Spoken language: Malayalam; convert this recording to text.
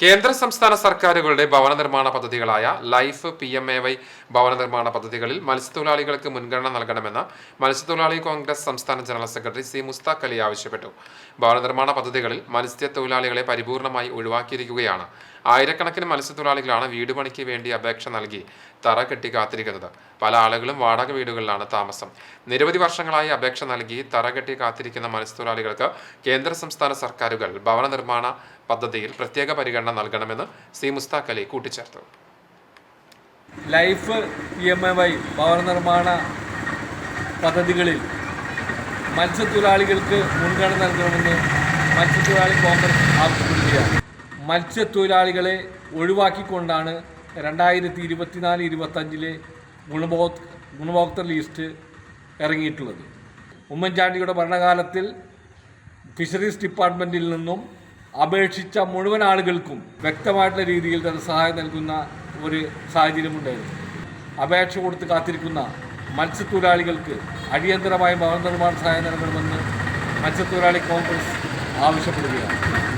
കേന്ദ്ര സംസ്ഥാന സർക്കാരുകളുടെ ഭവന നിർമ്മാണ പദ്ധതികളായ Life P M A Y ഭവന നിർമ്മാണ പദ്ധതികളിൽ മത്സ്യത്തൊഴിലാളികൾക്ക് മുൻഗണന നൽകണമെന്ന് മത്സ്യത്തൊഴിലാളി കോൺഗ്രസ് സംസ്ഥാന general secretary C Musthaq Ali ആവശ്യപ്പെട്ടു. ഭവന നിർമ്മാണ പദ്ധതികളിൽ മത്സ്യത്തൊഴിലാളികളെ പരിപൂർണമായി ഒഴിവാക്കിയിരിക്കുകയാണ്. ആയിരക്കണക്കിന് മത്സ്യത്തൊഴിലാളികളാണ് വീട് പണിക്ക് വേണ്ടി അപേക്ഷ നൽകി തറ കെട്ടി കാത്തിരിക്കുന്നത്. പല ആളുകളും വാടക വീടുകളിലാണ് താമസം. നിരവധി വർഷങ്ങളായി അപേക്ഷ നൽകി തറ കെട്ടി കാത്തിരിക്കുന്ന മത്സ്യത്തൊഴിലാളികൾക്ക് കേന്ദ്ര സംസ്ഥാന സർക്കാരുകൾ ഭവന നിർമ്മാണ പദ്ധതിയിൽ പ്രത്യേക പരിഗണന നൽകണമെന്ന് സി മുസ്താഖ് അലി കൂട്ടിച്ചേർത്തു. Life P M A Y ഭവന നിർമ്മാണ പദ്ധതികളിൽ മത്സ്യത്തൊഴിലാളികൾക്ക് മുൻഗണന നൽകണമെന്ന് മത്സ്യത്തൊഴിലാളി കോൺഗ്രസ് ആവശ്യപ്പെടുകയാണ്. മത്സ്യത്തൊഴിലാളികളെ ഒഴിവാക്കിക്കൊണ്ടാണ് രണ്ടായിരത്തി ഇരുപത്തിനാല് ഇരുപത്തഞ്ചിലെ ഗുണഭോക് ഗുണഭോക്തൃ ലിസ്റ്റ് ഇറങ്ങിയിട്ടുള്ളത്. ഉമ്മൻചാണ്ടിയുടെ ഭരണകാലത്തിൽ ഫിഷറീസ് ഡിപ്പാർട്ട്മെന്റിൽ നിന്നും അപേക്ഷിച്ച മുഴുവൻ ആളുകൾക്കും വ്യക്തമായിട്ടുള്ള രീതിയിൽ ധനസഹായം നൽകുന്ന ഒരു സാഹചര്യമുണ്ടായിരുന്നു അപേക്ഷ കൊടുത്ത് കാത്തിരിക്കുന്ന മത്സ്യത്തൊഴിലാളികൾക്ക് അടിയന്തരമായി ഭവന നിർമ്മാണ സഹായം നൽകണമെന്ന് മത്സ്യത്തൊഴിലാളി കോൺഗ്രസ് ആവശ്യപ്പെടുകയാണ്.